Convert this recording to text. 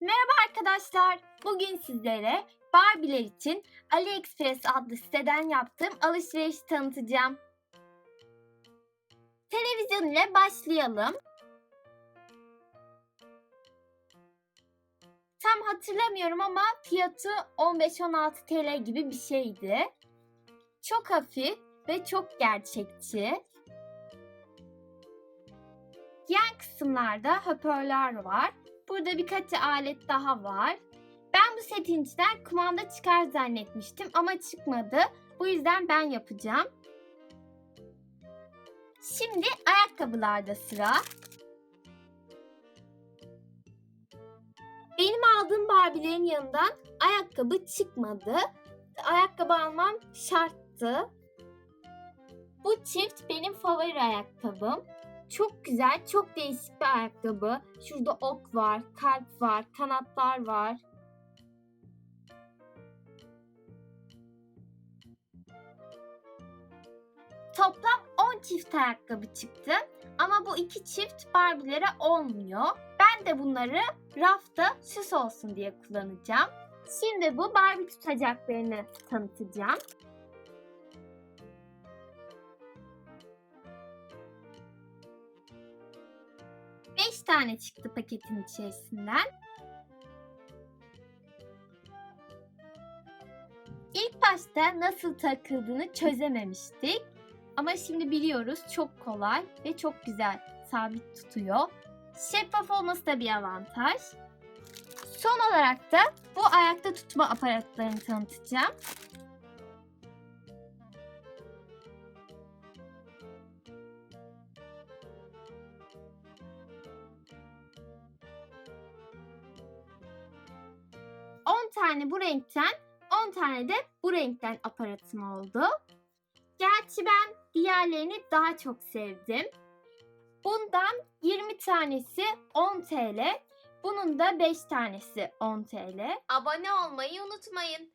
Merhaba arkadaşlar. Bugün sizlere Barbie'ler için AliExpress adlı siteden yaptığım alışverişi tanıtacağım. Televizyon ile başlayalım. Tam hatırlamıyorum ama fiyatı 15-16 TL gibi bir şeydi. Çok hafif ve çok gerçekçi. Yan kısımlarda hoparlör var. Burada birkaç alet daha var. Ben bu setin kumanda çıkar zannetmiştim ama çıkmadı. Bu yüzden ben yapacağım. Şimdi ayakkabılarda sıra. Benim aldığım Barbie'lerin yanından ayakkabı çıkmadı. Ayakkabı almam şarttı. Bu çift benim favori ayakkabım. Çok güzel, çok değişik bir ayakkabı. Şurada ok var, kalp var, kanatlar var. Toplam 10 çift ayakkabı çıktı. Ama bu iki çift Barbie'lere olmuyor. Ben de bunları rafta süs olsun diye kullanacağım. Şimdi bu Barbie tutacaklarını tanıtacağım. Beş tane çıktı paketin içerisinden. İlk başta nasıl takıldığını çözememiştik. Ama şimdi biliyoruz çok kolay ve çok güzel sabit tutuyor. Şeffaf olması da bir avantaj. Son olarak da bu ayakta tutma aparatlarını tanıtacağım. Tane bu renkten, 10 tane de bu renkten aparatım oldu. Gerçi ben diğerlerini daha çok sevdim. Bundan 20 tanesi 10 TL, bunun da 5 tanesi 10 TL. Abone olmayı unutmayın.